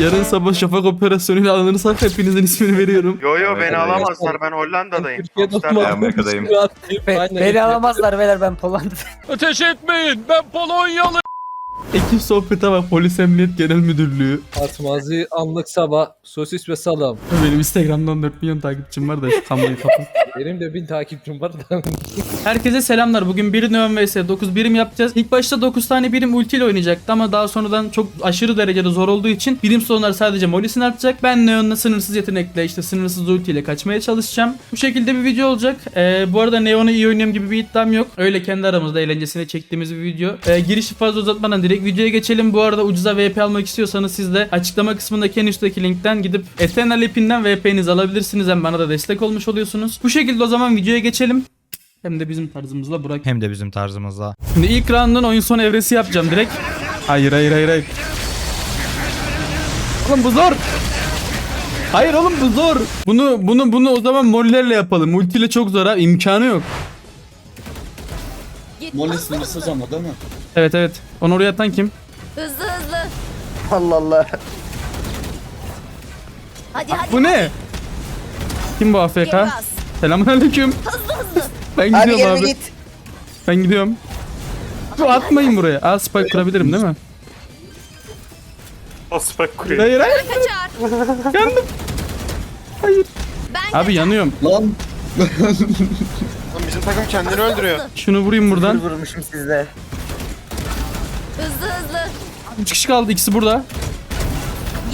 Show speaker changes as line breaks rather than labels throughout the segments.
Yarın sabah şafak operasyonuyla alınırsak hepinizin ismini veriyorum.
Yo yo beni alamazlar ben Hollanda'dayım.
Türkiye'de
Amsterdam.
Ben Amerika'dayım.
Beni alamazlar beyler ben Polonya'da.
Ateş etmeyin ben Polonyalı.
Ekip sohbete bak Polis Emniyet Genel Müdürlüğü.
Atmazi anlık sabah sosis ve salam.
Benim Instagram'dan 4 milyon takipçim var da şu kamerayı kapat.
Benim de bin takipçim var da.
Herkese selamlar. Bugün 1 Növen vs 9 birim yapacağız. İlk başta 9 tane birim ultiyle oynayacaktı ama daha sonradan çok aşırı derecede zor olduğu için birim sonlar sadece molisini atacak. Ben Neon'la sınırsız yetenekle işte sınırsız ultiyle kaçmaya çalışacağım. Bu şekilde bir video olacak. Ee, bu arada Neon'u iyi oynuyorum gibi bir iddiam yok. Öyle kendi aramızda eğlencesine çektiğimiz bir video. Ee, girişi fazla uzatmadan direkt videoya geçelim. Bu arada ucuza VP almak istiyorsanız siz de açıklama kısmındaki en üstteki linkten gidip Eternal App'inden VP'nizi alabilirsiniz. Hem bana da destek olmuş oluyorsunuz. Bu şekilde o zaman videoya geçelim. Hem de bizim tarzımızla Burak.
Hem de bizim tarzımızla.
Şimdi ilk round'un oyun sonu evresi yapacağım direkt. Hayır hayır hayır hayır. Oğlum bu zor. Hayır oğlum bu zor. Bunu bunu bunu o zaman molilerle yapalım. Multiyle çok zor ha. imkanı yok.
Molly sınırsız ama değil mi?
Evet evet. Onu oraya atan kim?
Hızlı hızlı.
Allah Allah.
Hadi hadi.
Bu ne? Kim bu AFK?
bas.
Selamünaleyküm.
Hızlı hızlı.
Ben gidiyorum
gelme
abi.
git.
Ben gidiyorum. Şu atmayın buraya. Aa spike kurabilirim değil mi?
O spike kuruyor.
Hayır hayır.
Kaçar.
Yandım. Hayır.
Ben
Abi yanıyorum.
Lan
Bizim takım kendini öldürüyor.
Şunu vurayım buradan.
Vurmuşum sizde.
hızlı hızlı.
3 kişi kaldı. ikisi burada.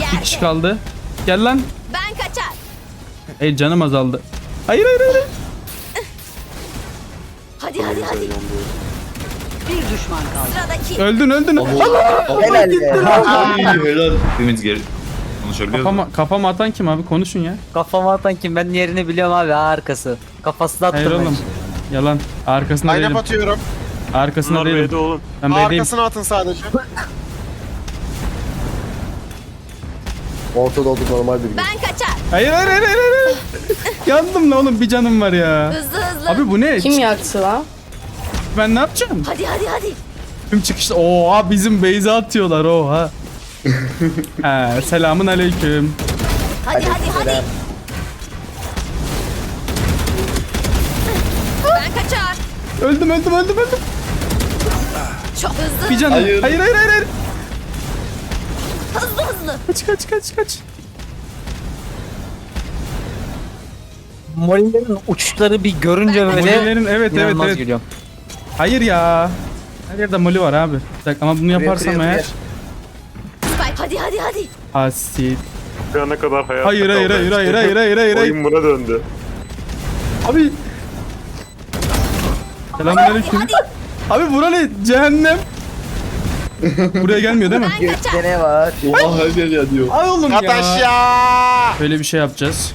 Yerde.
1 kişi kaldı. Gel lan.
Ben kaçar.
Ey canım azaldı. Hayır hayır hayır.
Hadi hadi hadi. Bir düşman kaldı. Sıradaki.
Öldün öldün.
Helal be.
helal.
Hepimiz geri konuşabiliyoruz. mu?
Kafama, kafama atan kim abi? Konuşun ya.
Kafama atan kim ben yerini biliyorum abi arkası. Kafasına attım
Hayır
ben.
oğlum. Yalan. Arkasında
Line
değilim.
up atıyorum.
Arkasında değilim.
oğlum.
Ben B'deyim.
Arkasına atın sadece.
Ortada olduk normal bir
Ben kaçar.
Hayır hayır hayır hayır. hayır. Yandım la oğlum bir canım var ya.
Hızlı hızlı.
Abi bu ne?
Kim yaktı lan?
Ben ne yapacağım?
Hadi hadi hadi.
Tüm çıkışta oha bizim base'e atıyorlar oha. He, selamun aleyküm.
Hadi hadi hadi.
Öldüm öldüm öldüm öldüm.
Çok hızlı.
Bir canım. Hayır hayır hayır hayır.
Hızlı hızlı.
Kaç kaç kaç kaç.
Molilerin uçuşları bir görünce böyle
Molilerin evet evet
inanılmaz
evet.
gülüyorum.
Hayır ya. Her yerde moli var abi. Bir dakika ama bunu yaparsam
kırıyor,
eğer.
Spike hadi hadi hadi.
Asit.
Şu ana kadar hayatta
Hayır hayır hayır hayır hayır hayır hayır hayır.
Oyun buna döndü.
Abi. Selamünaleyküm. Abi bura ne? Cehennem. Buraya gelmiyor değil mi?
Kaçar.
Ne var?
Oha her ya diyor.
Ay oğlum
Yat
ya.
aşağı.
Böyle bir şey yapacağız.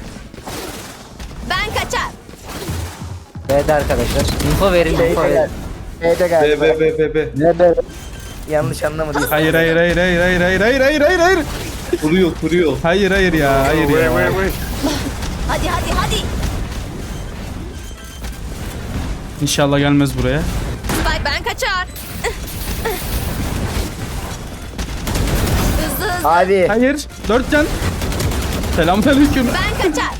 Ben kaçar.
B'de arkadaşlar. Info verin info verin. B'de
B
galiba.
B B B B.
Ne B? Yanlış anlamadım.
Hayır hayır hayır hayır hayır hayır hayır hayır hayır hayır.
Kuruyor kuruyor.
Hayır hayır ya hayır ya.
Hadi hadi hadi.
İnşallah gelmez buraya.
Spike ben kaçar. hızlı hızlı.
Abi.
Hayır. Dört can. Selamünaleyküm.
Ben kaçar.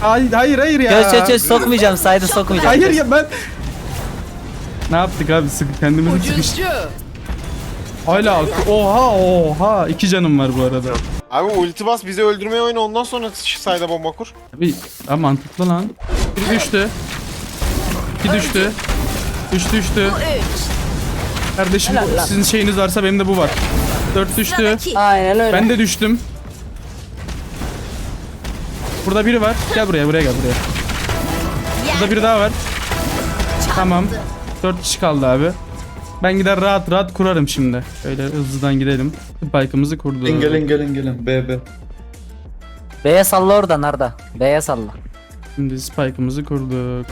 Hayır hayır hayır ya.
Çöz çöz sokmayacağım saydı sokmayacağım.
Hayır ya ben. Ne yaptık abi? Sık kendimizi sıkıştık. Hala oha oha iki canım var bu arada.
Abi ulti bas bizi öldürmeye oyna ondan sonra sayda bomba kur.
Abi ha, mantıklı lan. Bir düştü. İki düştü. Üç düştü.
Bu üç.
Kardeşim bu- sizin şeyiniz varsa benim de bu var. Dört düştü.
Sıradaki.
Aynen öyle.
Ben de düştüm. Burada biri var. Gel buraya buraya gel buraya. Burada biri daha var. Tamam. Dört kişi kaldı abi. Ben gider rahat rahat kurarım şimdi. Öyle hızlıdan gidelim. Bike'ımızı kurduk.
Gelin gelin gelin gelin. B B.
B'ye salla oradan Arda. B'ye salla.
Şimdi spike'ımızı kurduk.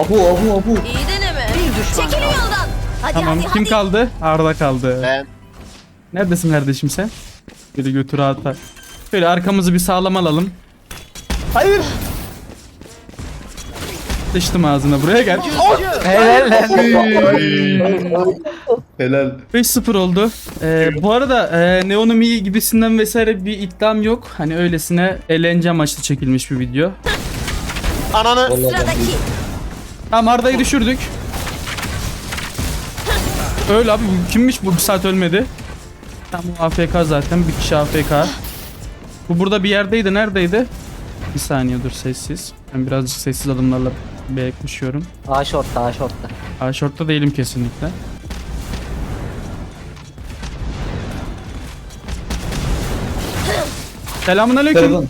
Abu abu abu.
İyi deneme. Çekilin yoldan. Hadi
Tamam
hadi
kim
hadi.
kaldı? Arda kaldı.
Ben.
Neredesin kardeşim sen? Böyle götür rahatla. Şöyle arkamızı bir sağlam alalım. Hayır. Sıçtım ağzına buraya gel. Oh!
Helal lan.
Helal.
5-0 oldu. Ee, bu arada e, Neon'um iyi gibisinden vesaire bir iddiam yok. Hani öylesine eğlence amaçlı çekilmiş bir video.
Ananı.
Değil.
Tamam Arda'yı düşürdük. Öyle abi bu kimmiş bu bir saat ölmedi. Tamam o AFK zaten bir kişi AFK. Bu burada bir yerdeydi neredeydi? Bir saniye dur sessiz. Ben birazcık sessiz adımlarla B'ye koşuyorum.
A short'ta A short'ta.
A short'ta değilim kesinlikle. Selamun aleyküm.
Serdan.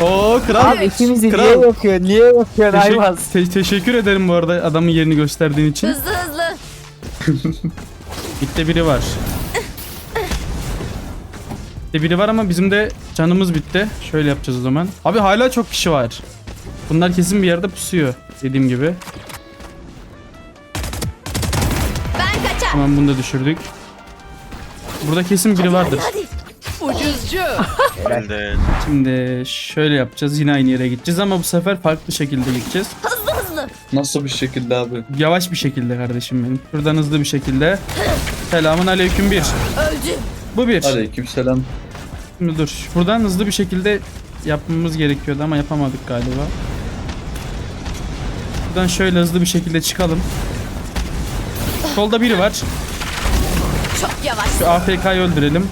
Oo kral.
Abi ikimiz de
Kral.
niye bakıyor? Niye bakıyor
Teşekkür,
Ayvaz?
te- teşekkür ederim bu arada adamın yerini gösterdiğin için.
Hızlı hızlı.
Bitti biri var. Bitti biri var ama bizim de canımız bitti. Şöyle yapacağız o zaman. Abi hala çok kişi var. Bunlar kesin bir yerde pusuyor. Dediğim gibi.
Ben kaçar.
Tamam bunu da düşürdük. Burada kesin biri vardır.
Hadi. Ucuzcu.
Öldün.
Şimdi şöyle yapacağız. Yine aynı yere gideceğiz ama bu sefer farklı şekilde gideceğiz.
Hızlı hızlı.
Nasıl bir şekilde abi?
Yavaş bir şekilde kardeşim benim. Şuradan hızlı bir şekilde. Selamun aleyküm bir.
Öldü.
Bu bir.
Aleykümselam.
Şimdi dur. Buradan hızlı bir şekilde yapmamız gerekiyordu ama yapamadık galiba. Buradan şöyle hızlı bir şekilde çıkalım. Solda biri var.
Çok yavaş.
Şu AFK'yı öldürelim.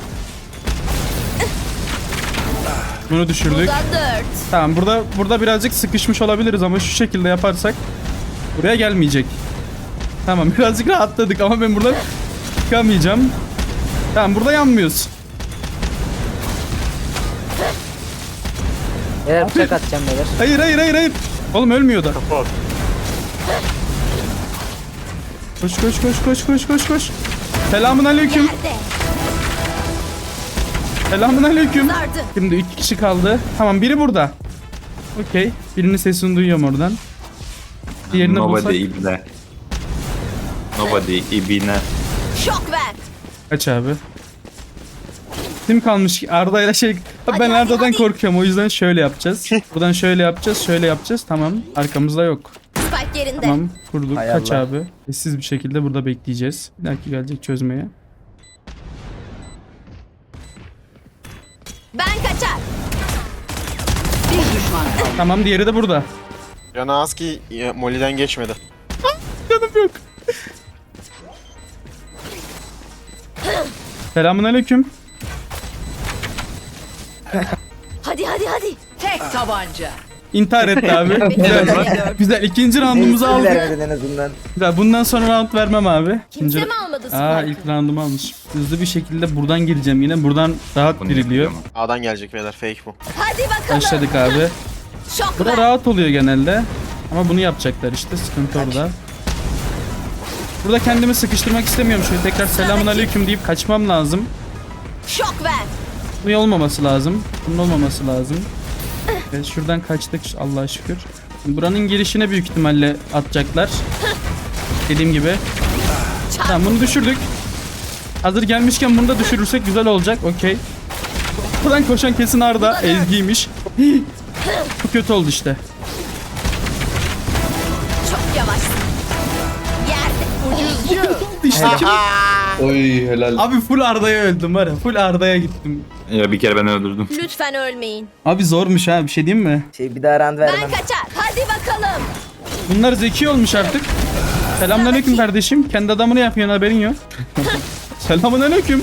Bunu düşürdük.
Buradan dört.
Tamam burada burada birazcık sıkışmış olabiliriz ama şu şekilde yaparsak buraya gelmeyecek. Tamam birazcık rahatladık ama ben buradan çıkamayacağım. Tamam burada yanmıyoruz.
Beyler bıçak atacağım beyler.
Hayır hayır hayır hayır. Oğlum ölmüyor da. Koş koş koş koş koş koş koş. Selamun aleyküm.
Nerede?
Selamun aleyküm. Şimdi 3 kişi kaldı. Tamam biri burada. Okey. Birinin sesini duyuyorum oradan. Diğerini bulsak.
Nobody ibne. Nobody ibine.
Şok ver.
Kaç abi? Kim kalmış ki? Arda ile şey... Abi ben
hadi,
Arda'dan
hadi.
korkuyorum o yüzden şöyle yapacağız. Buradan şöyle yapacağız, şöyle yapacağız. Tamam. Arkamızda yok.
Spike yerinde.
Tamam. Kurduk.
Hay
Kaç
Allah.
abi? Sessiz bir şekilde burada bekleyeceğiz. Bir dahaki gelecek çözmeye.
Ben kaçar. Bir düşman kaldı.
Tamam diğeri de burada.
Yanaski e, Molly'den geçmedi.
Canım yok. Selamun aleyküm.
Hadi hadi hadi. Tek tabanca.
İntihar etti abi. güzel. güzel. İkinci roundumuzu aldık.
En azından.
Güzel. Bundan sonra round vermem abi. İkinci...
Kimse mi almadı
Aa
Spike'ı?
ilk roundumu almış. Hızlı bir şekilde buradan gireceğim yine. Buradan rahat
Bunu
diriliyor.
yapıyorum.
A'dan gelecek beyler fake bu.
Hadi bakalım.
Başladık abi.
Şok
Bu da
ver.
rahat oluyor genelde. Ama bunu yapacaklar işte. Sıkıntı orada. Burada kendimi sıkıştırmak istemiyorum. Şöyle tekrar selamun aleyküm deyip kaçmam lazım.
Şok ver.
Bunun olmaması lazım. Bunun olmaması lazım. Evet, şuradan kaçtık Allah'a şükür. Buranın girişine büyük ihtimalle atacaklar. Dediğim gibi. Tamam bunu düşürdük. Hazır gelmişken bunu da düşürürsek güzel olacak. Okey. Buradan koşan kesin Arda. Ezgi'ymiş. Bu kötü oldu işte.
Çok yavaş. Yerde. Ucuzcu.
İşte kim?
Oy helal.
Abi full Arda'ya öldüm var ya. Full Arda'ya gittim.
Ya bir kere ben öldürdüm.
Lütfen ölmeyin.
Abi zormuş ha bir şey diyeyim mi?
Şey bir daha rand
Ben
vermem.
kaçar. Hadi bakalım.
Bunlar zeki olmuş artık. Selamünaleyküm kardeşim. Kendi adamını yapıyorsun haberin yok. Selamünaleyküm.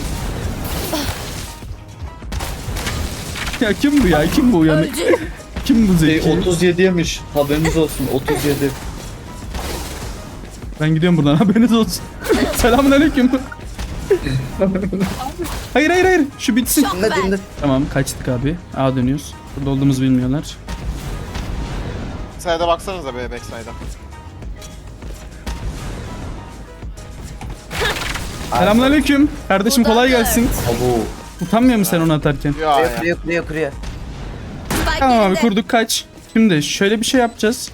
Ya kim bu ya? Kim bu uyanık?
Öldü.
Kim bu
Şey,
zeki?
37 yemiş. Haberiniz olsun 37.
Ben gidiyorum buradan haberiniz olsun. Selamünaleyküm. hayır hayır hayır. Şu bitsin.
Şok ver.
Tamam kaçtık abi. A dönüyoruz. Burada olduğumuzu bilmiyorlar.
Side'a baksanıza be backside'a.
Selamünaleyküm. Kardeşim kolay gelsin.
Abo.
Utanmıyor musun sen onu atarken?
Ya
Kuruyor
ya.
kuruyor kuruyor kuruyor.
Spike
Tamam abi
yerinde.
kurduk kaç. Şimdi şöyle bir şey yapacağız.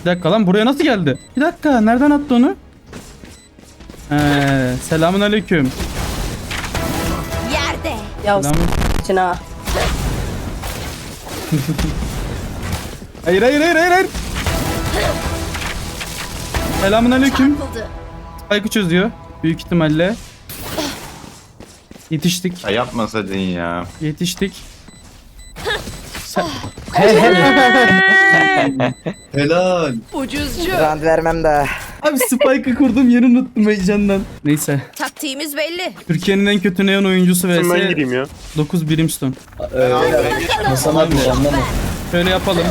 Bir dakika lan buraya nasıl geldi? Bir dakika nereden attı onu? Ee, selamun aleyküm.
Yerde.
Ya
Selamun.
s***in ha.
Hayır hayır hayır hayır hayır. Selamun aleyküm.
Çarpıldı.
Spike'ı çözüyor. Büyük ihtimalle. Yetiştik.
Ya yapmasaydın ya.
Yetiştik. Sen...
Helal.
Ucuzcu.
Round vermem daha.
Abi Spike'ı kurdum yeri unuttum heyecandan. Neyse.
Taktiğimiz belli.
Türkiye'nin en kötü neon oyuncusu
Ben
vs
gireyim ya.
9 Brimstone.
Ee, Hasan abi anlama.
Şöyle yapalım.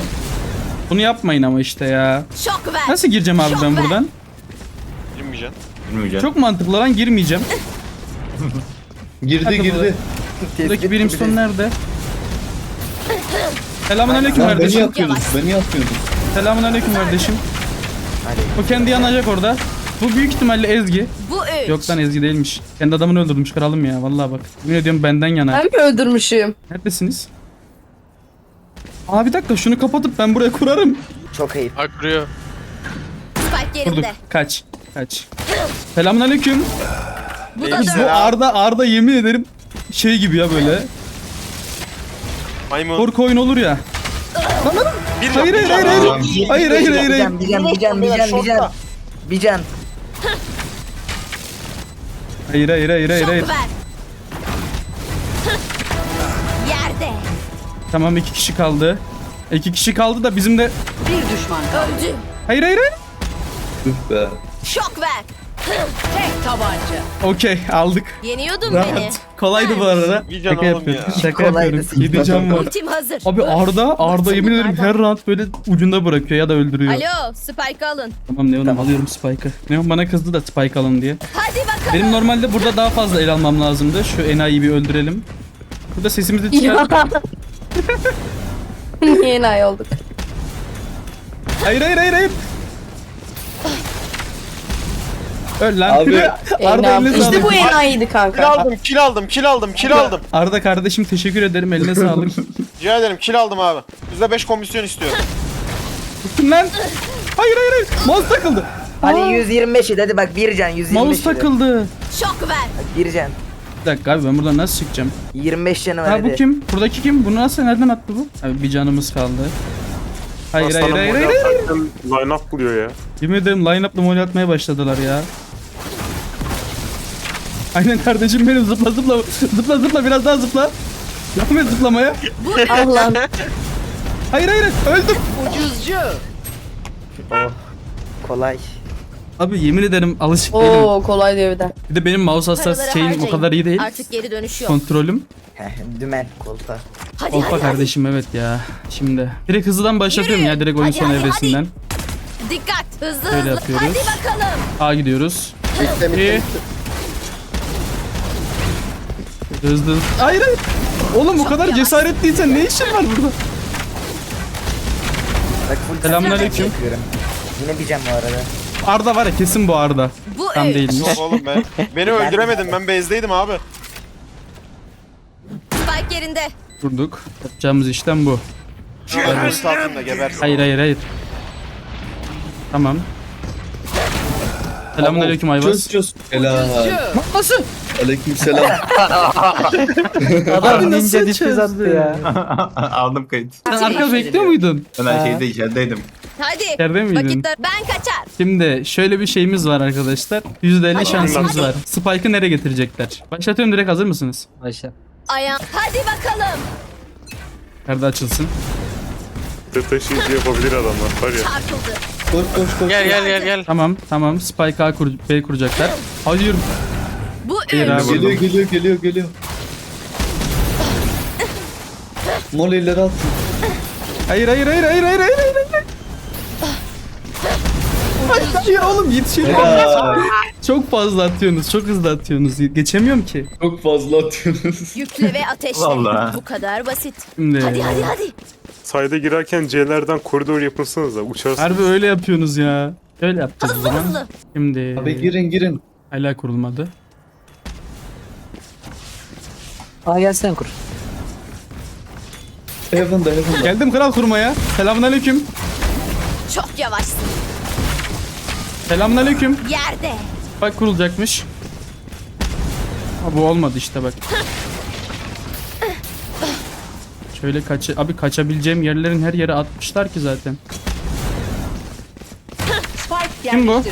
Bunu yapmayın ama işte ya.
Şok ver.
Nasıl gireceğim abi ben buradan?
Girmeyeceksin.
Bilmeyeceğim.
Çok mantıklı lan girmeyeceğim.
Girdi
Hadi
girdi.
Buradaki Brimstone nerede? Selamun aleyküm
Lan beni
kardeşim.
yapıyordun. Beni yapıyordun.
Selamun aleyküm kardeşim.
Hadi.
O kendi yanacak orada. Bu büyük ihtimalle Ezgi.
Bu üç.
Yok lan Ezgi değilmiş. Kendi adamını öldürmüş kralım ya vallahi bak. Yemin ediyorum benden yana.
Ben mi öldürmüşüm?
Neredesiniz? Aa bir dakika şunu kapatıp ben buraya kurarım.
Çok ayıp.
Bak kuruyor.
Spike
Kurduk. Kaç. Kaç. Selamun aleyküm.
Bu da
Bu
dört.
Arda Arda yemin ederim şey gibi ya böyle.
Maymun.
Korku oyun olur ya.
Bir
Hayır hayır hayır hayır. Hayır hayır hayır hayır.
Bir can, bir can. Bir can.
Hayır hayır hayır hayır hayır.
ver. Yerde.
Tamam iki kişi kaldı. İki kişi kaldı da bizim de
Bir düşman öldü.
hayır hayır hayır.
Üf be.
Şok ver. Tek tabanca.
Okey aldık.
Yeniyordun beni.
Rahat. Kolaydı bu arada.
Bir can
Şaka
oğlum
yapıyorum.
ya.
Şaka
Kolaydı
yapıyorum. 7 can var.
Ultim hazır.
Abi Arda, Arda yemin ederim her round böyle ucunda bırakıyor ya da öldürüyor.
Alo Spike alın.
Tamam Neon'um alıyorum Spike'ı. Neon bana kızdı da Spike alın diye.
Hadi bakalım.
Benim normalde burada daha fazla el almam lazımdı. Şu enayiyi bir öldürelim. Burada sesimizi çıkar.
Niye enayi olduk?
hayır hayır hayır hayır. Öl lan.
Abi.
Arda
İşte bu enayiydi
Kill
kanka.
aldım, kill aldım, kill aldım, kill aldım.
Arda kardeşim teşekkür ederim eline sağlık.
Rica ederim, kill aldım abi. %5 komisyon istiyorum.
Lan? Hayır hayır hayır. Mouse takıldı.
Hadi 125 idi hadi bak bir can 125
Mouse
idi.
takıldı.
Şok ver.
Bir can.
Bir dakika abi ben buradan nasıl çıkacağım?
25 canı var
Ha bu
hadi.
kim? Buradaki kim? Bunu nasıl nereden attı bu? Abi bir canımız kaldı. Hayır hayır hayır hayır. hayır.
Line up buluyor ya.
Yemin ederim line-up'la mol atmaya başladılar ya. Aynen kardeşim benim zıpla zıpla zıpla zıpla biraz daha zıpla. Devam et zıplamaya.
Ah lan.
Hayır hayır öldüm.
Ucuzcu.
Kolay.
Abi yemin ederim alışık değilim.
Oo kolay diyor bir de.
Bir de benim mouse hassas
Paraları
şeyim o kadar iyi değil.
Artık geri dönüş yok.
Kontrolüm.
Heh, Dümen kolpa.
Hadi
Olpa
hadi hadi.
kardeşim evet ya. Şimdi direkt hızlıdan başlatıyorum
Yürü.
ya direkt oyun
Hadi,
son
hadi,
evresinden.
Dikkat. Hızlı
Böyle
hızlı.
yapıyoruz.
Hadi bakalım.
A gidiyoruz. İyi. Hızlı hızlı. Hayır hayır. Oğlum bu kadar cesaretliysen ne işin var burada?
Bak full
Selamünaleyküm.
Yine can bu arada.
Arda var ya kesin bu Arda.
Bu
Tam
üç.
değilmiş.
Yok oğlum ben. Beni öldüremedin, ben bezdeydim abi.
Spike yerinde.
Durduk. Yapacağımız işlem bu.
Ben üst altında gebersin.
Hayır hayır hayır. Tamam. Selamünaleyküm
Çöz
Ayvaz.
çöz. Helal.
Nasıl?
Aleyküm selam.
Adam
nasıl
ninja difüz attı ya.
Aldım kayıt.
Sen arka bekliyor muydun?
Ben her şeyde içerideydim.
Hadi.
İçeride miydin?
Vakitler. Ben kaçar.
Şimdi şöyle bir şeyimiz var arkadaşlar. %50 şansımız var. Spike'ı nereye getirecekler? Başlatıyorum direkt hazır mısınız?
Başla.
Ayağım. Hadi bakalım.
Perde açılsın.
Taşıyıcı yapabilir adamlar var ya.
Çarpıldı.
Koş koş koş.
Gel gel gel gel.
Tamam tamam. Spike A kur B kuracaklar. Hadi yürü.
Bu
Hayır abi.
Geliyor geliyor geliyor geliyor. Mol ileri attı.
Hayır hayır hayır hayır hayır hayır hayır. hayır. Hayır, hayır oğlum yetişiyor. Çok fazla atıyorsunuz. Çok hızlı atıyorsunuz. Geçemiyorum ki.
Çok fazla atıyorsunuz.
Yükle ve ateşle.
Vallahi.
Bu kadar basit.
Şimdi.
Hadi hadi hadi.
Sayda girerken C'lerden koridor yapılsanız da uçarsın.
Harbi öyle yapıyorsunuz ya. Öyle yapacağız o
Hızlı
zaman.
hızlı.
Şimdi.
Abi girin girin.
Hala kurulmadı.
Aa gel sen kur.
Heaven'da Heaven'da.
Geldim kral kurmaya. Selamünaleyküm.
Çok yavaşsın.
Selamünaleyküm.
Yerde.
Bak kurulacakmış. Ha, bu olmadı işte bak. Şöyle kaç abi kaçabileceğim yerlerin her yere atmışlar ki zaten. Kim bu?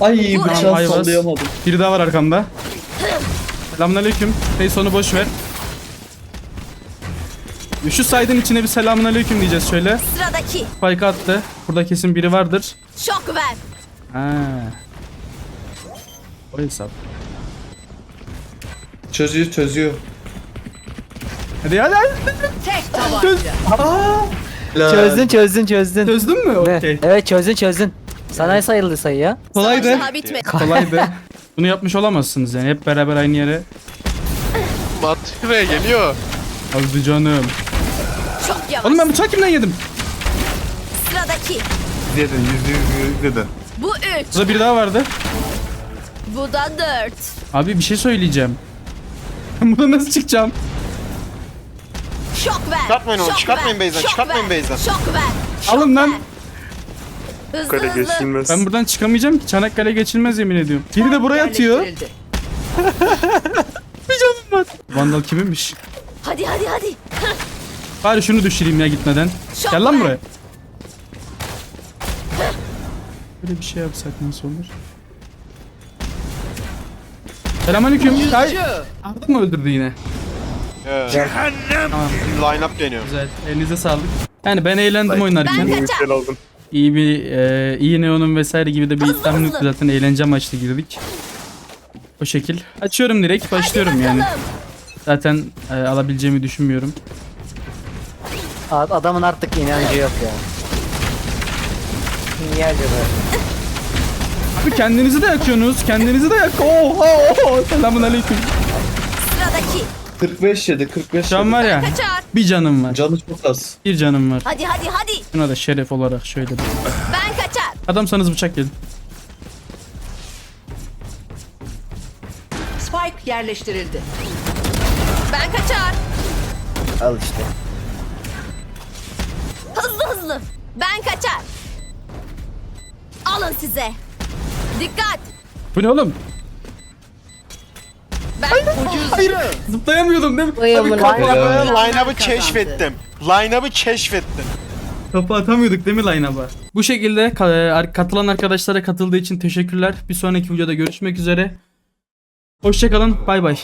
Ay
Bu
bıçağı
Ayvaz.
sallayamadım.
Biri daha var arkamda. Selamünaleyküm. Neyse onu boş ver. Şu saydın içine bir selamünaleyküm diyeceğiz şöyle.
Sıradaki.
Spike attı. Burada kesin biri vardır.
Şok ver.
Ha. O hesap.
Çözüyor çözüyor.
Hadi hadi hadi.
Tek tabanca.
Çözdün çözdün çözdün.
Çözdün mü? Okey.
Evet çözdün çözdün. Sana sayıldı sayı ya.
Kolaydı.
Daha bitmedi.
Kolaydı. Bunu yapmış olamazsınız yani. Hep beraber aynı yere.
Batire geliyor.
Azdı canım.
Çok yavaş.
Oğlum ben bıçağı kimden yedim?
Sıradaki.
Yedin yüzde yüz yüz yedin.
Bu üç.
Burada biri daha vardı.
Bu da dört.
Abi bir şey söyleyeceğim. Buradan nasıl çıkacağım?
Şok ver.
Çıkartmayın onu,
Şok
çıkartmayın
ver. Şok
çıkartmayın
ver.
base'den.
Şok ver. Şok
Alın lan.
ver. Hızlı hızlı.
Ben buradan çıkamayacağım ki. Çanakkale geçilmez yemin ediyorum. Biri de buraya atıyor.
Yerleştirildi.
Vandal kiminmiş?
Hadi hadi hadi.
Bari şunu düşüreyim ya gitmeden.
Şok
Gel lan buraya. Böyle bir şey yapsak nasıl olur? Selamünaleyküm. Ay. Arda mı öldürdü yine?
Evet. Line up deniyor.
Güzel. Elinize sağlık. Yani ben eğlendim
Ben
oynarken.
kaçar.
şey
İyi bir e, iyi neonun vesaire gibi de bir iddiam yoktu zaten eğlence amaçlı girdik. O şekil. Açıyorum direkt başlıyorum yani. Zaten e, alabileceğimi düşünmüyorum.
Ad- Adamın artık inancı yok ya. Niye acaba?
Abi kendinizi de yakıyorsunuz. Kendinizi de yak. Oha oha. Selamun aleyküm.
Sıradaki.
45 yedi 45
Şu an var ya
Kaçar.
Bir canım var.
Canı çok az.
Bir canım var.
Hadi hadi hadi.
Şuna da şeref olarak şöyle bir.
Ben kaçar.
Adamsanız bıçak gelin.
Spike yerleştirildi.
Ben kaçar.
Al işte.
Hızlı hızlı. Ben kaçar. Alın size. Dikkat.
Bu ne oğlum?
Ben
Hayır. Zıplayamıyordum değil mi? Abi
Line-up'ı keşfettim. Line-up'ı keşfettim.
kafa atamıyorduk değil mi line-up'a? Bu şekilde ka- e, katılan arkadaşlara katıldığı için teşekkürler. Bir sonraki videoda görüşmek üzere. Hoşçakalın. Bay bay.